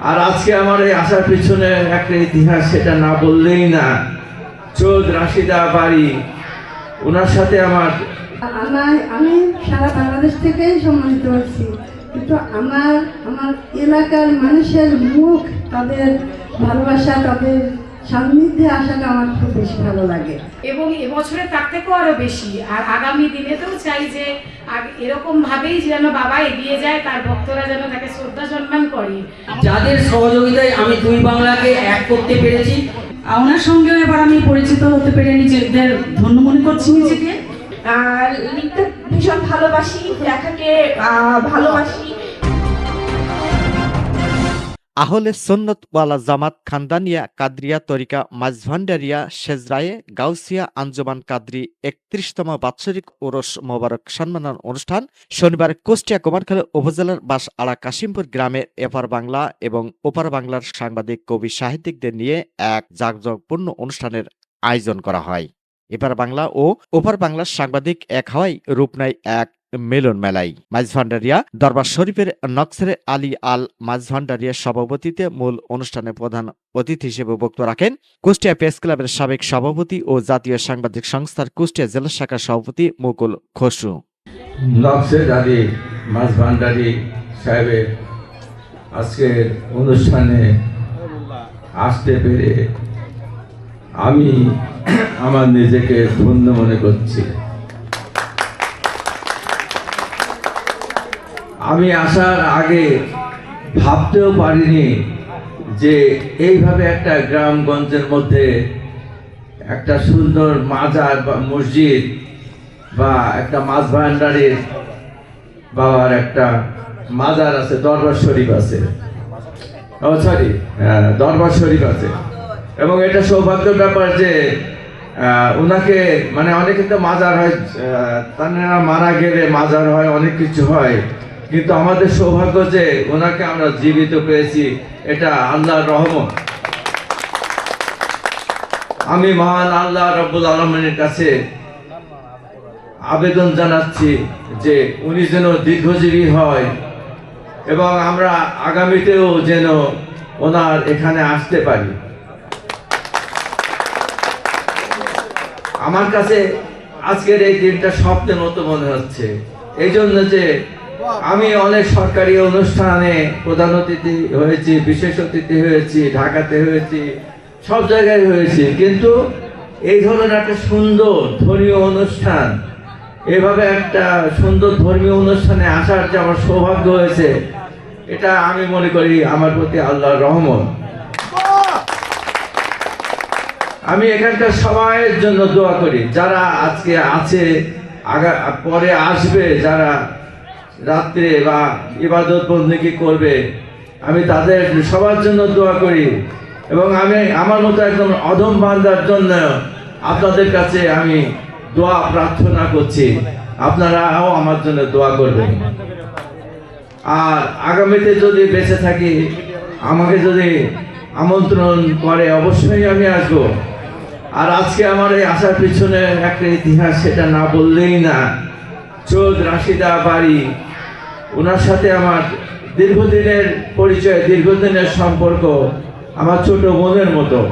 আর আজকে আমার এই আসার পিছনে একটা ইতিহাস, সেটা না বললেই না। চোদ রাশিদা বাড়ি। ওনার সাথে আমার, আমি সারা বাংলাদেশ থেকেই সম্মানিত হচ্ছি। কিন্তু আমার আমার এলাকার মানুষের মুখ, তাদের ভালোবাসা, তাদের সান্নিধ্যে আসাটা আমার খুব বেশি ভালো লাগে। এবং এবছরে তার থেকেও আরও বেশি। আর আগামী দিনেতেও চাই যে আগ- এরকম ভাবেই যেন বাবা এগিয়ে যায় তার ভক্তরা যেন তাকে শ্রদ্ধা সম্মান করে। যাদের সহযোগিতায় আমি দুই বাংলাকে এক করতে পেরেছি ওনার সঙ্গেও এবার আমি পরিচিত হতে পেরে নিজেদের ধন্য মনে করছি নিজেকে। আর লিখতে ভীষণ ভালোবাসি লেখাকে ভালোবাসি। আহলে সন্নত ওয়ালা জামাত খানদানিয়া কাদ্রিয়া তরিকা মাঝভান্ডারিয়া শেজরায়ে গাউসিয়া আঞ্জমান কাদ্রি একত্রিশতম বাৎসরিক ওরস মোবারক সম্মানন অনুষ্ঠান শনিবার কুষ্টিয়া কুমারখালী উপজেলার বাস আড়া কাশিমপুর গ্রামের এপার বাংলা এবং ওপার বাংলার সাংবাদিক, কবি, সাহিত্যিকদের নিয়ে এক জাঁকজমকপূর্ণ অনুষ্ঠানের আয়োজন করা হয়। এপার বাংলা ও ওপার বাংলার সাংবাদিক এক হওয়ায় রূপ নেয় এক মিলন মেলাই মাঝভান্ডারিয়া, দরবার শরীফের নকসরে আলী আল মাঝভান্ডারিয়ার সভাপতিতে মূল অনুষ্ঠানে প্রধান অতিথি হিসেবে বক্তব্য রাখেন কুষ্টিয়া প্রেস ক্লাবের সাবেক সভাপতি ও জাতীয় সাংবাদিক সংস্থার কুষ্টিয়া জেলা শাখার সভাপতি মুকুল সাহেবের আজকের অনুষ্ঠানে আসতে পেরে আমি আমার নিজেকে ধন্য মনে করছি। আমি আসার আগে ভাবতেও পারিনি যে এইভাবে একটা গ্রামগঞ্জের মধ্যে একটা সুন্দর মাজার বা মসজিদ বা একটা মাছ ভান্ডারের বাবার একটা মাজার আছে, দরবার শরীফ আছে। ও সরি দরবার শরীফ আছে। এবং এটা সৌভাগ্যের ব্যাপার যে ওনাকে মানে অনেকে তো মাজার হয় তারা মারা গেলে মাজার হয়, অনেক কিছু হয়। কিন্তু আমাদের সৌভাগ্য যে ওনাকে আমরা জীবিত পেয়েছি, এটা আল্লাহর রহমত। আমি মহান আল্লাহ রব্বুল আলমের কাছে আবেদন জানাচ্ছি যে উনি যেন দীর্ঘজীবী হয় এবং আমরা আগামীতেও যেন ওনার এখানে আসতে পারি। আমার কাছে আজকের এই দিনটা স্বপ্নের মতো মনে হচ্ছে। এই জন্য যে আমি অনেক সরকারি অনুষ্ঠানে প্রধান অতিথি হয়েছি, বিশেষ অতিথি হয়েছি, ঢাকাতে হয়েছি, সব জায়গায় হয়েছি। কিন্তু এই ধরনের একটা সুন্দর ধর্মীয় অনুষ্ঠান, এভাবে একটা সুন্দর ধর্মীয় অনুষ্ঠানে আসার যে আমার সৌভাগ্য হয়েছে, এটা আমি মনে করি আমার প্রতি আল্লাহর রহমত। আমি এখানকার সবাইয়ের জন্য দোয়া করি, যারা আজকে আছে, আগা পরে আসবে, যারা রাত্রে বা ইবাদত বন্দিকে করবে? আমি তাদের সবার জন্য দোয়া করি এবং আমি আমার মতো একদম অধম বান্দার জন্য আপনাদের কাছে আমি দোয়া প্রার্থনা করছি। আপনারাও আমার জন্য দোয়া করবেন। আর আগামীতে যদি বেঁচে থাকি, আমাকে যদি আমন্ত্রণ করে অবশ্যই আমি আসব। আর আজকে আমার এই আসার পিছনে একটা ইতিহাস, সেটা না বললেই না। চোদ রাশিদা বাড়ি ওনার সাথে আমার দীর্ঘদিনের পরিচয়, দীর্ঘদিনের সম্পর্ক আমার ছোট বোনের মতো।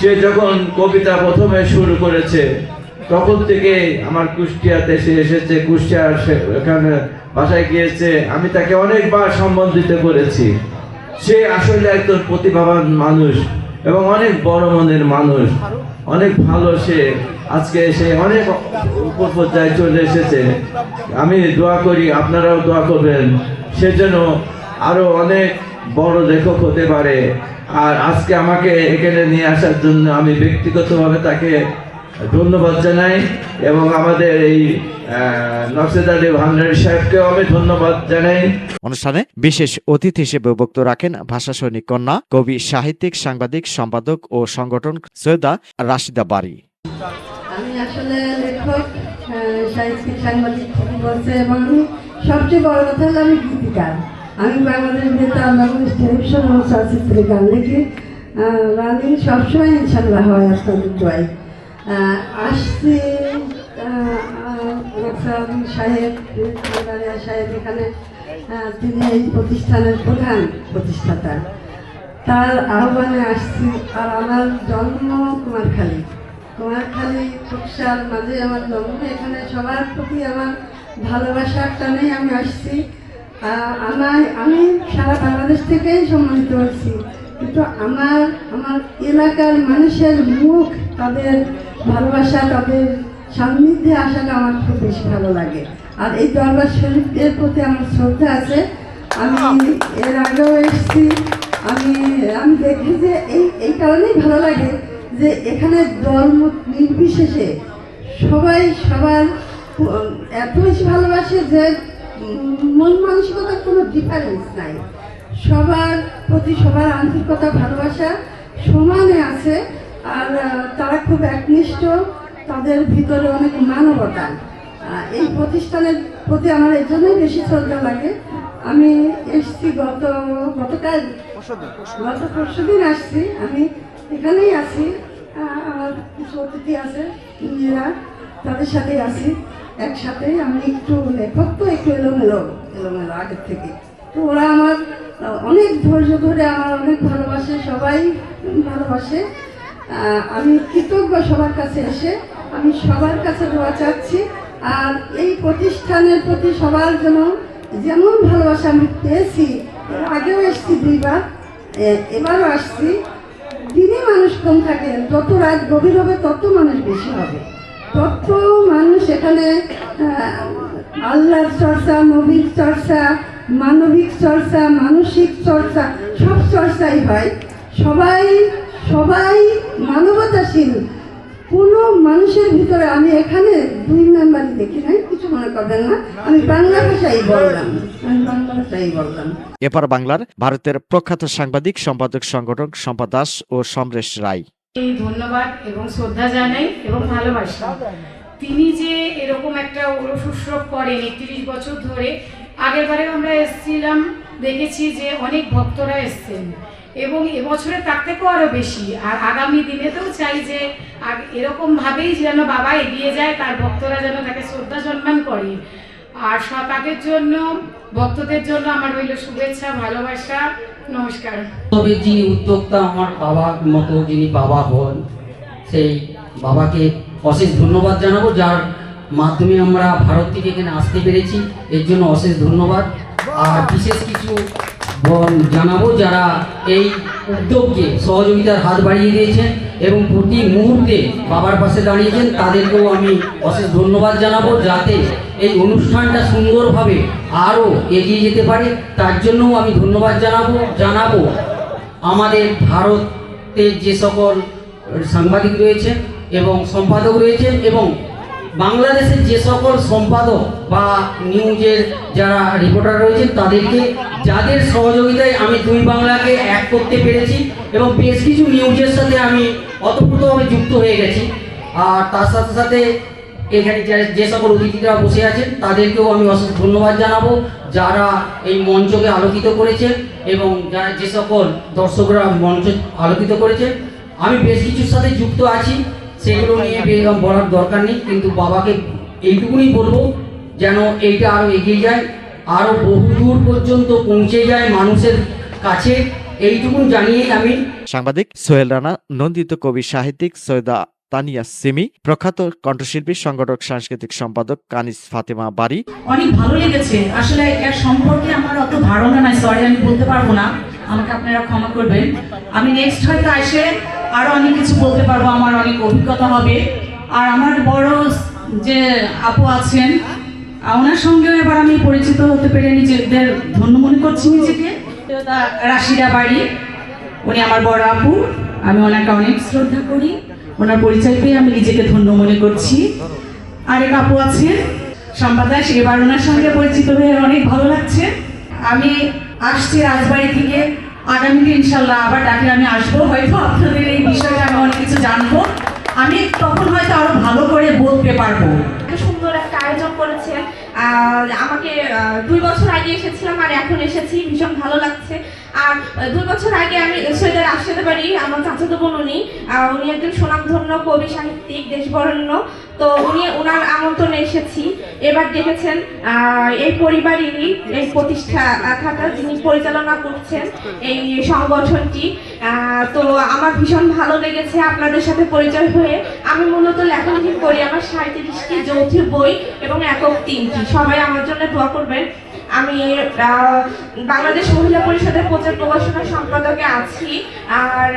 সে যখন কবিতা প্রথমে শুরু করেছে, তখন থেকে আমার কুষ্টিয়াতে সে এসেছে, কুষ্টিয়ার এখানে বাসায় গিয়েছে। আমি তাকে অনেকবার সম্বন্ধিত করেছি। সে আসলে একজন প্রতিভাবান মানুষ। এবং অনেক বড় মনের মানুষ। অনেক ভালো সে। আজকে সে অনেক উপর পর্যায়ে চলে এসেছে। আমি দোয়া করি, আপনারাও দোয়া করবেন। সেজন্য আরও আরও অনেক বড় লেখক হতে পারে। আর আজকে আমাকে এখানে নিয়ে আসার জন্য আমি ব্যক্তিগতভাবে তাকে ধন্যবাদ জানাই এবং আমাদের এই নকশেদ আলী ভান্ডারী সাহেবকেও আমি ধন্যবাদ জানাই। অনুষ্ঠানে বিশেষ অতিথি হিসেবে বক্তব্য রাখেন ভাষা সৈনিক কন্যা কবি সাহিত্যিক সাংবাদিক সম্পাদক ও সংগঠন সৈয়দা রাশিদা বাড়ি আমি আসলে লেখক সাহিত্যিক সাংবাদিক বলছে এবং সবচেয়ে বড় কথা হলো আমি গীতিকার। আমি বাংলাদেশ বেতার বাংলাদেশ টেলিভিশন ও চলচ্চিত্রে গান লিখি। রানিং সবসময় ইনশাল্লাহ হয় আপনাদের আহ, আসছি সাহেব সাহেব এখানে তিনি এই প্রতিষ্ঠানের প্রধান প্রতিষ্ঠাতা। তার আহ্বানে আসছি, আর আমার জন্ম কুমারখালী। কুমারখালী খুকসার মাঝে আমার জন্ম, এখানে সবার প্রতি আমার ভালোবাসার টানেই আমি আসছি। আমার আমি সারা বাংলাদেশ থেকেই সম্মানিত হচ্ছি। কিন্তু আমার আমার এলাকার মানুষের মুখ তাদের ভালোবাসা তাদের সান্নিধ্যে আসাটা আমার খুব বেশি ভালো লাগে। আর এই দরবার শরীফের প্রতি আমার শ্রদ্ধা আছে। আমি এর আগেও এসেছি। আমি আমি দেখি যে এই এই কারণেই ভালো লাগে যে এখানে ধর্ম নির্বিশেষে সবাই সবার এত বেশি ভালোবাসে যে মন মানসিকতার কোনো ডিফারেন্স নাই। সবার প্রতি সবার আন্তরিকতা, ভালোবাসা সমানে আছে। আর তারা খুব একনিষ্ঠ, তাদের ভিতরে অনেক মানবতা। এই প্রতিষ্ঠানের প্রতি আমার এই জন্যই বেশি শ্রদ্ধা লাগে। আমি এসছি গত, গতকাল, গত পরশু দিন আসছি। আমি এখানেই আছি। আমার কিছু অতিথি আছে মেয়েরা তাদের সাথেই আছি। একসাথে আমি একটু লেখক তো একটু এলোমেলো এলোমেলো আগের থেকে। তো ওরা আমার অনেক ধৈর্য ধরে আমার অনেক ভালোবাসে, সবাই ভালোবাসে। আমি কৃতজ্ঞ সবার কাছে এসে, আমি সবার কাছে দোয়া চাচ্ছি। আর এই প্রতিষ্ঠানের প্রতি সবার জন্য যেমন ভালোবাসা আমি পেয়েছি আগেও এসেছি দুইবার এবারও আসছি। দিনে মানুষ কম থাকে, যত রাত গভীর হবে, তত মানুষ বেশি হবে। তত মানুষ এখানে আল্লাহর চর্চা, নবীর চর্চা, মানবিক চর্চা, মানসিক চর্চা, সব চর্চাই হয়। সবাই সবাই মানবতাশীল। কোনো মানুষের ভিতরে আমি এখানে দুই নাম্বারই দেখি নাই কিছু মনে করবেন না। আমি বাংলা ভাষাই বললাম। আমি বাংলা ভাষাই বললাম। এপার বাংলার ভারতের প্রখ্যাত সাংবাদিক সম্পাদক সংগঠক সম্পা দাস ও সমরেশ রায়। এই ধন্যবাদ এবং শ্রদ্ধা জানাই এবং ভালোবাসা। তিনি যে এরকম একটা ওরশুশ্রব করেন একত্রিশ বছর ধরে আগের বারে আমরা এসেছিলাম দেখেছি যে অনেক ভক্তরা এসছেন। এবং এবছরে তার থেকেও আরও বেশি। আর আগামী দিনেতেও চাই যে এরকমভাবেই যেন বাবা এগিয়ে যায়, তার ভক্তরা যেন তাকে শ্রদ্ধা সম্মান করে। আর তাদের জন্য, ভক্তদের জন্য আমার রইল শুভেচ্ছা, ভালোবাসা, নমস্কার। তবে যিনি উদ্যোক্তা আমার বাবার মতো যিনি বাবা হন, সেই বাবাকে অশেষ ধন্যবাদ জানাব, যার মাধ্যমে আমরা ভারত থেকে এখানে আসতে পেরেছি। এর জন্য অশেষ ধন্যবাদ। আর বিশেষ কিছু জানাব যারা এই উদ্যোগকে, সহযোগিতার হাত বাড়িয়ে দিয়েছেন এবং প্রতি মুহূর্তে বাবার পাশে দাঁড়িয়েছেন, তাদেরকেও আমি অশেষ ধন্যবাদ জানাব যাতে এই অনুষ্ঠানটা সুন্দরভাবে আরও এগিয়ে যেতে পারে। তার জন্যও আমি ধন্যবাদ জানাব জানাব আমাদের ভারতের যে সকল সাংবাদিক রয়েছেন এবং সম্পাদক রয়েছেন এবং বাংলাদেশের যে সকল সম্পাদক বা নিউজের যারা রিপোর্টার রয়েছেন, তাদেরকে যাদের সহযোগিতায় আমি দুই বাংলাকে এক করতে পেরেছি এবং বেশ কিছু নিউজের সাথে আমি অতপ্রতভাবে যুক্ত হয়ে গেছি। আর তার সাথে সাথে এখানে যে- সকল অতিথিরা বসে আছেন, তাদেরকেও আমি অশেষ ধন্যবাদ জানাব, যারা এই মঞ্চকে আলোকিত করেছেন এবং যারা যে সকল দর্শকরা মঞ্চ আলোকিত করেছেন। আমি বেশ কিছুর সাথে যুক্ত আছি, সেগুলো নিয়ে বলার দরকার নেই, কিন্তু বাবাকে এইটুকুনি বলব, যেন এইটা আরও এগিয়ে যায়। আরও বহুদূর পর্যন্ত পৌঁছে যায় মানুষের কাছে। এইটুকুন জানিয়েই আমি সাংবাদিক সোহেল রানা নন্দিত কবি সাহিত্যিক সৈয়দা তানিয়া সিমি প্রখ্যাত কণ্ঠশিল্পী সংগঠক সাংস্কৃতিক সম্পাদক কানিস ফাতেমা বাড়ি অনেক ভালো লেগেছে। আসলে এর সম্পর্কে আমার অত ধারণা নাই সরি আমি বলতে পারব না। আমাকে আপনারা ক্ষমা করবেন। আমি নেক্সট হয়তো এসে আরও অনেক কিছু বলতে পারব আমার অনেক অভিজ্ঞতা হবে। আর আমার বড় যে আপু আছেন ওনার সঙ্গেও এবার আমি পরিচিত হতে পেরে নিজেদের ধন্য মনে করছি নিজেকে। রাশিদা বাড়ি, উনি আমার বড় আপু, আমি ওনাকে অনেক শ্রদ্ধা করি। ওনার পরিচয় পেয়ে আমি নিজেকে ধন্য মনে করছি। আরেক আপু আছেন সম্পাদাস এবার ওনার সঙ্গে পরিচিত হয়ে অনেক ভালো লাগছে। আমি আসছি রাজবাড়ি থেকে। আগামীতে ইনশাল্লাহ আবার ডাকলে আমি আসব। হয়তো আপনাদের এই বিষয়ে আমি অনেক কিছু জানব। আমি তখন হয়তো আরও ভালো করে বলতে পারব। সুন্দর একটা আয়োজন করেছেন আমাকে দুই বছর আগে এসেছিলাম আর এখন এসেছি। ভীষণ ভালো লাগছে। দুই বছর আগে আমি সৈয়দের আসতে পারি আমার চাচাতো বোন উনি উনি একজন সুনামধন্য কবি সাহিত্যিক, দেশবরণ্য। তো উনি ওনার আমন্ত্রণে এসেছি। এবার দেখেছেন এই পরিবারেরই এই প্রতিষ্ঠাতা যিনি পরিচালনা করছেন এই সংগঠনটি। তো আমার ভীষণ ভালো লেগেছে আপনাদের সাথে পরিচয় হয়ে। আমি মূলত লেখালেখি করি, আমার সাঁত্রিশটি যৌথ বই এবং একক তিনটি। সবাই আমার জন্য দোয়া করবেন। আমি বাংলাদেশ মহিলা পরিষদের প্রচার প্রকাশনা সম্পাদকে আছি। আর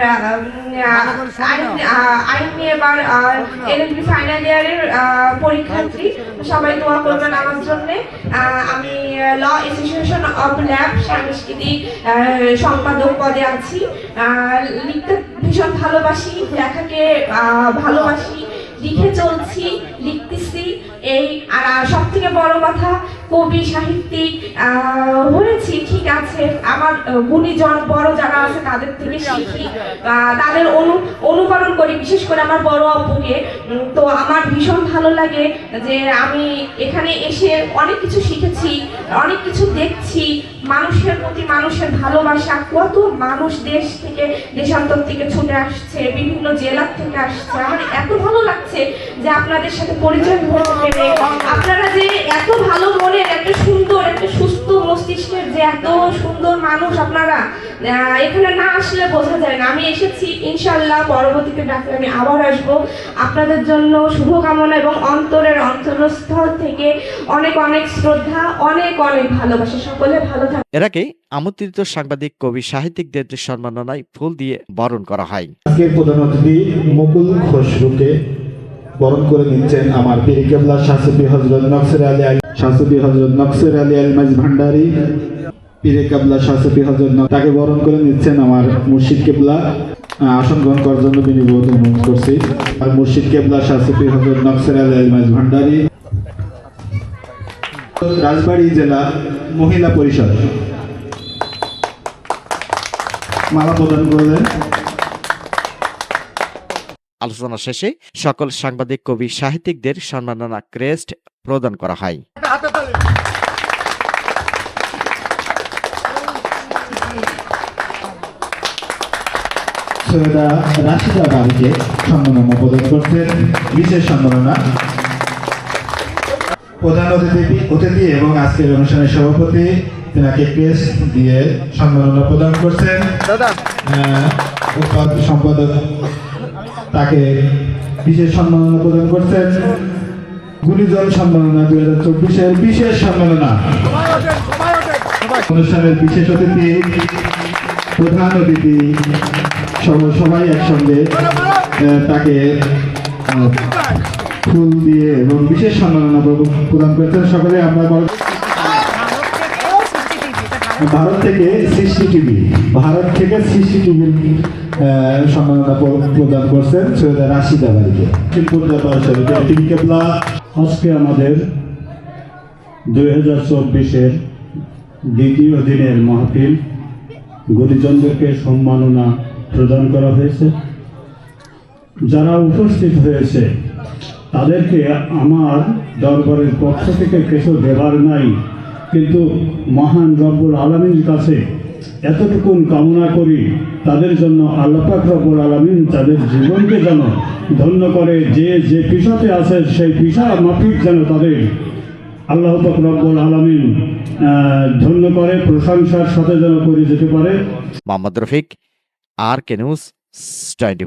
আইন এবার এলএলবি ফাইনাল ইয়ারের পরীক্ষার্থী। সবাই দোয়া করবেন আমার জন্য। আমি ল অ্যাসোসিয়েশন অফ ল্যাব সাংস্কৃতিক সম্পাদক পদে আছি। লিখতে ভীষণ ভালোবাসি লেখাকে ভালোবাসি লিখে চলছি লিখতেছি। এই আর সব থেকে বড় কথা কবি সাহিত্যিক হয়েছি ঠিক আছে। আমার গুণীজন বড় যারা আছে তাদের থেকে শিখি। তাদের অনু অনুকরণ করি বিশেষ করে আমার বড় অপুকে তো আমার ভীষণ ভালো লাগে যে আমি এখানে এসে অনেক কিছু শিখেছি অনেক কিছু দেখছি। মানুষের প্রতি মানুষের ভালোবাসা, কত মানুষ দেশ থেকে, দেশান্তর থেকে ছুটে আসছে, বিভিন্ন জেলার থেকে আসছে। আমার এত ভালো লাগছে যে আপনাদের সাথে পরিচয় হতে পেরে। আপনারা যে এত ভালো মনের, এত সুন্দর, এত সুস্থ মস্তিষ্কের যে এত সুন্দর মানুষ আপনারা এখানে না আসলে বোঝা যায় না। আমি এসেছি ইনশাল্লাহ পরবর্তীতে ডাকলে আমি আবার আসব। আপনাদের জন্য শুভকামনা এবং অন্তরের অন্তরস্থল থেকে অনেক অনেক শ্রদ্ধা, অনেক অনেক ভালোবাসা। সকলে ভালো এর আগে আমন্ত্রিত সাংবাদিক, কবি, সাহিত্যিকদের সম্মাননায় ফুল দিয়ে বরণ করা হয়। আজকের প্রধান অতিথি মুকুল খসরুকে বরণ করে নিচ্ছেন আমার পীর কেবলা শাসবি হজরত নকসর আলী আলী শাসবি হজরত নকসর আলী আলমাজ ভান্ডারি। পীরে কেবলা শাসবি হজরত তাকে বরণ করে নিচ্ছেন আমার মুর্শিদ কেবলা। আসন গ্রহণ করার জন্য বিনিয়োগ অনুরোধ করছি। আর মুর্শিদ কেবলা শাসবি হজরত নকসর আলী আলমাজ ভান্ডারি। রাজবাড়ী জেলা মহিলা পরিষদ। মালা প্রদান করলেন। আলোচনা শেষে সকল সাংবাদিক কবি সাহিত্যিকদের সম্মাননা ক্রেস্ট প্রদান করা হয়। সৈয়দা রাশিদা বাড়িকে সম্মাননা প্রদান করছেন। বিশেষ সম্মাননা। প্রধান অতিথি অতিথি এবং আজকের অনুষ্ঠানের সভাপতি তেনাকে ক্রেস দিয়ে সম্মাননা প্রদান করছেন। সম্পাদক তাকে বিশেষ সম্মাননা প্রদান করছেন। গুণীজন সম্মাননা দুই হাজার চব্বিশের বিশেষ সম্মাননা। অনুষ্ঠানের বিশেষ অতিথি প্রধান অতিথি সব- সবাই একসঙ্গে তাকে ফুল দিয়ে এবং বিশেষ সম্মাননা প্র- প্রদান করেছেন সকলে আমরা ভারত থেকে সৃষ্টি টিভি, ভারত থেকে সৃষ্টি টিভির সম্মাননা প্র- প্রদান করছেন সৈয়দা রাশিদা বাড়িকে কেবলা। আজকে আমাদের দুই হাজার চব্বিশের দ্বিতীয় দিনের মাহফিল। গুরুজনদেরকে সম্মাননা প্রদান করা হয়েছে। যারা উপস্থিত হয়েছে তাদেরকে আমার দরবারের পক্ষ থেকে কিছু দেবার নাই। কিন্তু মহান রব্বুল আলমীর কাছে এতটুকুন কামনা করি, তাদের জন্য আল্লাপাক রব্বুল আলমিন তাদের জীবনকে যেন ধন্য করে, যে যে পেশাতে আছে সেই পেশা মাফিক যেন তাদের আল্লাহ পাক রব্বুল আলমিন ধন্য করে, প্রশংসার সাথে যেন করে যেতে পারে। Mohammad Rafiq, R K news twenty